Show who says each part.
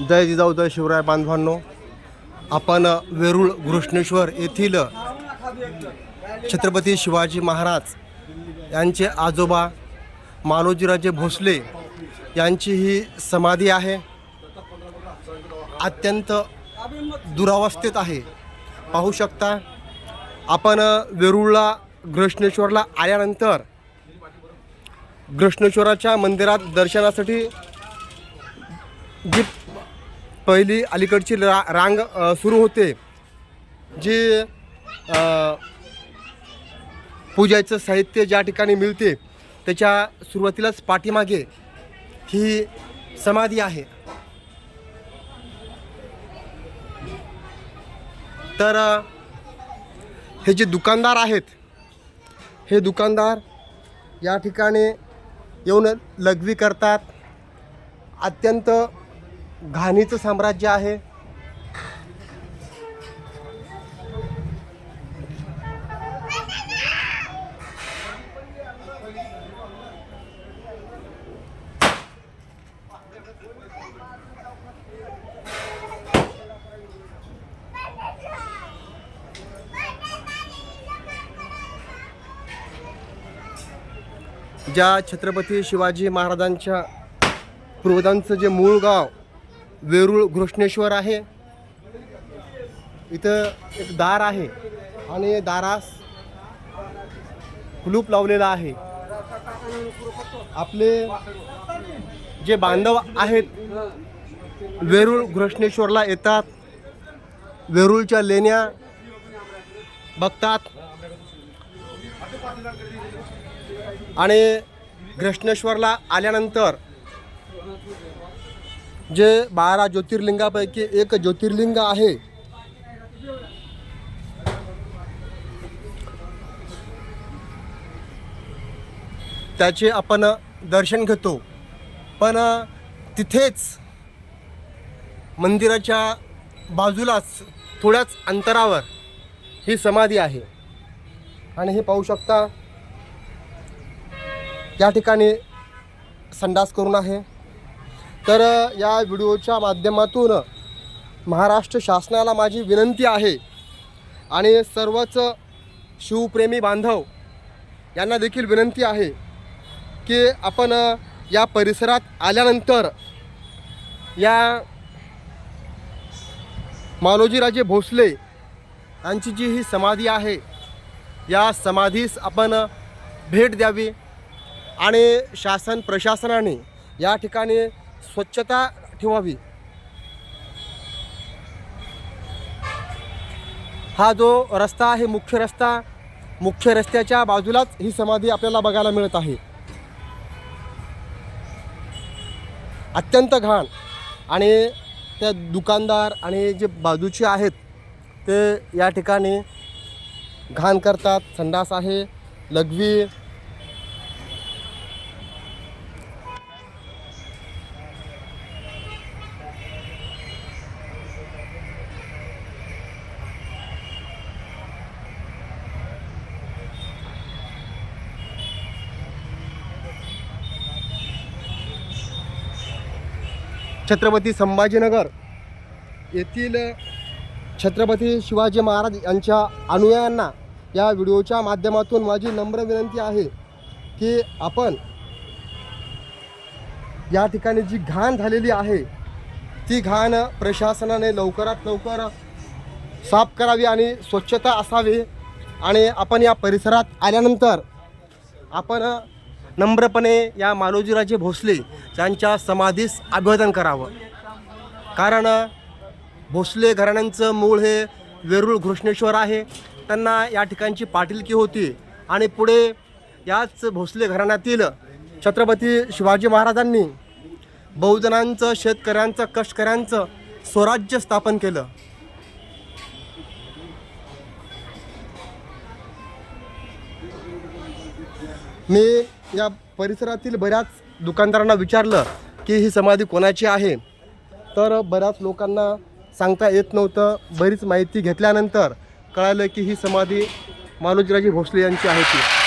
Speaker 1: जय जिजाऊ जय शिवराय बांधवांनो. आपण वेरूळ घृष्णेश्वर येथील छत्रपती शिवाजी महाराज यांचे आजोबा मालोजीराजे भोसले यांची ही समाधी आहे. अत्यंत दुरावस्थेत आहे. पाहू शकता आपण वेरूळला घृष्णेश्वरला आल्यानंतर घृष्णेश्वराच्या मंदिरात दर्शनासाठी जी पहिली अलीकडची रा रांग सुरू होते. जी पूजायचं पूजाचं साहित्य ज्या ठिकाणी मिळते त्याच्या सुरुवातीलाच पाठीमागे ही समाधी आहे. तर हे जे दुकानदार आहेत हे दुकानदार या ठिकाणी येऊन लघवी करतात. अत्यंत घाणीचं साम्राज्य आहे. ज्या छत्रपती शिवाजी महाराजांच्या पूर्वजांचं जे मूळ गाव वेरूळ घृष्णेश्वर आहे. इथं एक दार आहे आणि दारास कुलूप लावलेला आहे. आपले जे बांधव आहेत वेरूळ घृष्णेश्वरला येतात. वेरूळच्या लेण्या बघतात. आणि घृष्णेश्वरला आल्यानंतर जे बारा ज्योतिर्लिंगापैकी एक ज्योतिर्लिंग आहे. त्याचे आपण दर्शन घेतो. पण तिथेच मंदिराच्या बाजूलाच थोड्याच अंतरावर ही समाधी आहे. आणि हे पाहू शकता या ठिकाणी संडास करून आहे. तर या व्हिडिओच्या माध्यमातून महाराष्ट्र शासनाला माझी विनंती आहे आणि सर्वच शिवप्रेमी बांधव यांना देखील विनंती आहे की आपण या परिसरात आल्यानंतर या मालोजीराजे भोसले यांची जी ही समाधी आहे या समाधीस आपण भेट द्यावी आणि शासन प्रशासनाने या ठिकाणी स्वच्छता ठेवावी. हा जो रस्ता आहे मुख्य रस्ता मुख्य रस्त्याच्या बाजूलाच ही समाधी आपल्याला बघायला मिळत आहे. अत्यंत घाण आणि त्या दुकानदार आणि जे बाजूचे आहेत ते या ठिकाणी घाण करतात. संडास आहे लघवी छत्रपती संभाजीनगर येथील छत्रपती शिवाजी महाराज यांच्या अनुयायांना या व्हिडिओच्या माध्यमातून माझी नम्र विनंती आहे की आपण या ठिकाणी जी घाण झालेली आहे ती घाण प्रशासनाने लवकरात लवकर साफ करावी आणि स्वच्छता असावी आणि आपण या परिसरात आल्यानंतर आपण नम्रपणे या मालोजीराजे भोसले यांच्या समाधीस अभिवादन करावं. कारण भोसले घराण्यांचं मूळ हे वेरूळ घृष्णेश्वर आहे. त्यांना या ठिकाणची पाटीलकी होती. आणि पुढे याच भोसले घराण्यातील छत्रपती शिवाजी महाराजांनी बहुजनांचं शेतकऱ्यांचं कष्टकऱ्यांचं स्वराज्य स्थापन केलं. मी या परिसरातील बऱ्याच दुकानदारांना विचारलं की ही समाधी कोणाची आहे? तर बऱ्याच लोकांना सांगता येत नव्हतं. बरीच माहिती घेतल्यानंतर कळालं की ही समाधी मालोजीराजे भोसले यांची आहे ती.